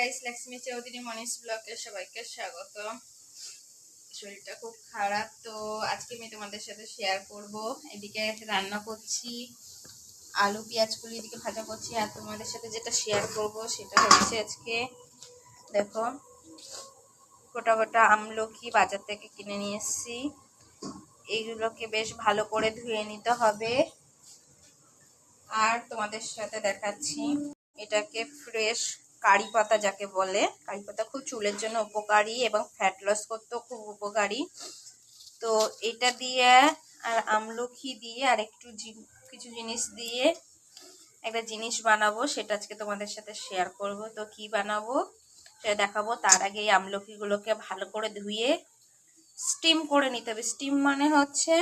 Guys Lakshmi Chowdhury মনীষ ব্লকে সবাইকে স্বাগত। শরীরটা খুব খারাপ, তো আজকে আমি তোমাদের সাথে শেয়ার করব। এদিকে রান্না করছি, আলু পেঁয়াজগুলি এদিকে ভাজা করছি, আর তোমাদের সাথে যেটা শেয়ার করব সেটা হচ্ছে আজকে, দেখো, গোটা গোটা আমলকি বাজার থেকে কিনে নিয়ে এসেছি। এইগুলোকে বেশ ভালো করে ধুয়ে নিতে হবে। আর তোমাদের সাথে দেখাচ্ছি, এটাকে ফ্রেশ কারি পাতা যাকে বলে, কারি পাতা খুব চুলের জন্য উপকারী এবং ফ্যাট লস করতেও খুব উপকারী। তো এটা দিয়ে আর আমলকি দিয়ে আর একটু কিছু জিনিস দিয়ে একটা জিনিস বানাবো, সেটা আজকে তোমাদের সাথে শেয়ার করব। তো কি বানাবো? সেটা দেখাবো। তার আগে এই আমলকিগুলোকে ভালো করে ধুয়ে স্টিম করে নিতে হবে। স্টিম মানে হচ্ছে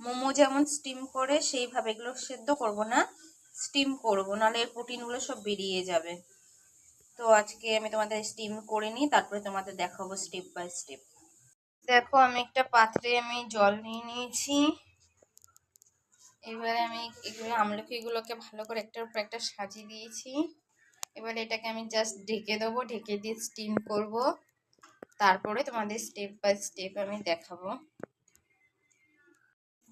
মোমো যেমন স্টিম করে, সেইভাবে এগুলো সেদ্ধ করব না স্টিম করব। নাহলে এর প্রোটিনগুলো সব বেরিয়ে যাবে। তো আজকে আমি তোমাদের স্টিম করে নিই, তারপরে তোমাদের দেখাবো স্টেপ বাই স্টেপ দেখো, আমি একটা পাত্রে আমি জল নিয়ে নিয়েছি। এবারে আমি এগুলো, আমলকিগুলোকে ভালো করে একটার উপর একটা সাজিয়ে দিয়েছি। এবারে এটাকে আমি জাস্ট ঢেকে দেবো, ঢেকে দিয়ে স্টিম করব। তারপরে তোমাদের স্টেপ বাই স্টেপ আমি দেখাবো।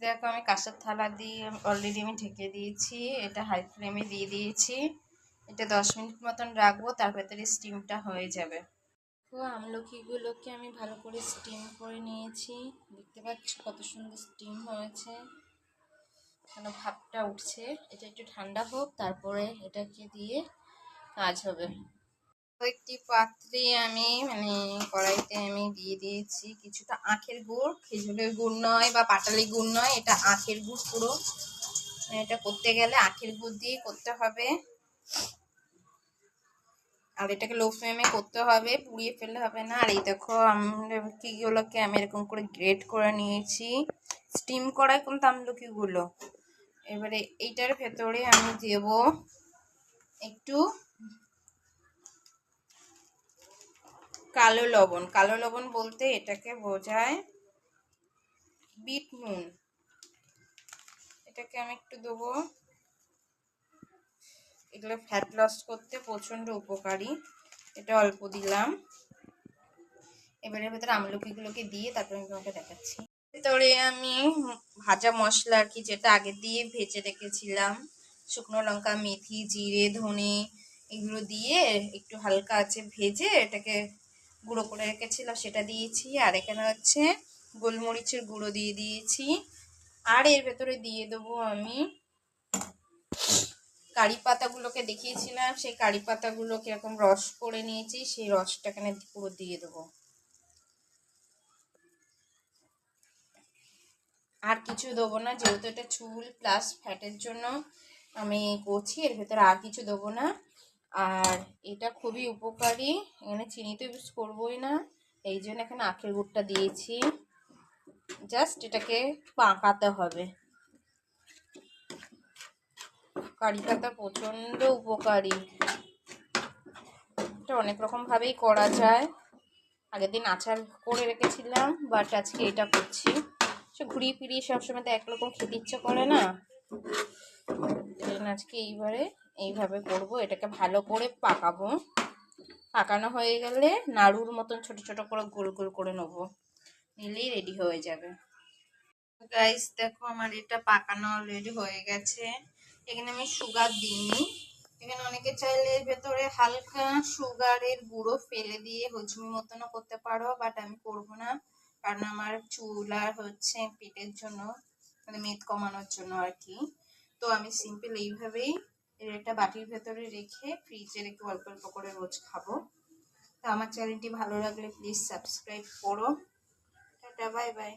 দেখো, আমি কাঁসার থালা দিয়ে অলরেডি আমি ঢেকে দিয়েছি, এটা হাই ফ্লেমে দিয়ে দিয়েছি। এটা দশ মিনিট মতন রাখব, তার স্টিমটা হয়ে যাবে। তো আমলকিগুলোকে আমি ভালো করে স্টিম করে নিয়েছি। দেখতে পাচ্ছ কত সুন্দর স্টিম হয়েছে। এখানে ভাবটা উঠছে। এটা একটু ঠান্ডা হোক, তারপরে এটাকে দিয়ে কাজ হবে। একটি পাত্রে আমি মানে কড়াইতে আমি দিয়ে দিয়েছি কিছুটা আখের গুড়। খেজুরের গুড় নয় বা পাটালি গুড় নয়, এটা আখের গুড় পুরো। এটা করতে গেলে আখের গুড় দিয়ে করতে হবে। আর এটাকে লো ফ্লেমে করতে হবে, পুড়িয়ে ফেললে হবে না। আর এই দেখো আমলকিগুলোকে আমি এরকম করে গ্রেট করে নিয়েছি। স্টিম করাই কিন্তু আমলকিগুলো। এবারে এইটার ভেতরে আমি দেব একটু কালো লবণ। কালো লবণ বলতে এটাকে বোঝায় বিট নুন। এটাকে আমি একটু দেবো। এগুলো ফ্যাট লস করতে প্রচণ্ড উপকারী। এটা অল্প দিলাম। এবারে ভেতরে আমলকিগুলোকে দিয়ে তারপরে আমি তোমাকে দেখাচ্ছি। ভেতরে আমি ভাজা মশলা আর কি যেটা আগে দিয়ে ভেজে রেখেছিলাম, শুকনো লঙ্কা, মেথি, জিরে, ধনে, এগুলো দিয়ে একটু হালকা আছে ভেজে এটাকে গুঁড়ো করে রেখেছিলাম সেটা দিয়েছি। আর এখানে হচ্ছে গোলমরিচের গুঁড়ো দিয়ে দিয়েছি। আর এর ভেতরে দিয়ে দেবো আমি কারি পাতাগুলোকে দেখিয়েছিলাম, সেই কারি পাতাগুলো কীরকম রস করে নিয়েছি, সেই রসটা এখানে পুরো দিয়ে দেবো। আর কিছু দেবো না, যেহেতু এটা চুল প্লাস ফ্যাটের জন্য আমি করছি, এর ভেতরে আর কিছু দেবো না। আর এটা খুবই উপকারী, এখানে চিনি তো ইউজ করবোই না, এই জন্য এখানে আখের গুড়টা দিয়েছি। জাস্ট এটাকে পাকাতে হবে। কারি পাতা প্রচণ্ড উপকারী। এটা অনেক রকমভাবেই করা যায়। আগের দিন আচার করে রেখেছিলাম বাট আজকে এটা করছি। সে ঘুরিয়ে ফিরিয়ে সবসময় তো একরকম খেতে ইচ্ছে করে না। আজকে এইবারে এইভাবে করব। এটাকে ভালো করে পাকাবো। পাকানো হয়ে গেলে নাড়ুর মতন ছোট ছোট করে গোল গোল করে নেব। নিলেই রেডি হয়ে যাবে। গাইস দেখো আমার এটা পাকানো অলরেডি হয়ে গেছে। এখানে আমি সুগার দিইনি। এখানে অনেকে চাইলে ভেতরে হালকা সুগারের গুঁড়ো ফেলে দিয়ে হজমি মতনও করতে পারো বাট আমি করব না। কারণ আমার চুল আর হচ্ছে পেটের জন্য মানে মেদ কমানোর জন্য আর কি। তো আমি সিম্পল এইভাবেই একটা বাটির ভেতরে রেখে ফ্রিজে রেখে অল্প অল্প করে রোজ খাব। তো আমার চ্যানেলটি ভালো লাগলে প্লিজ সাবস্ক্রাইব করো। Tata bye bye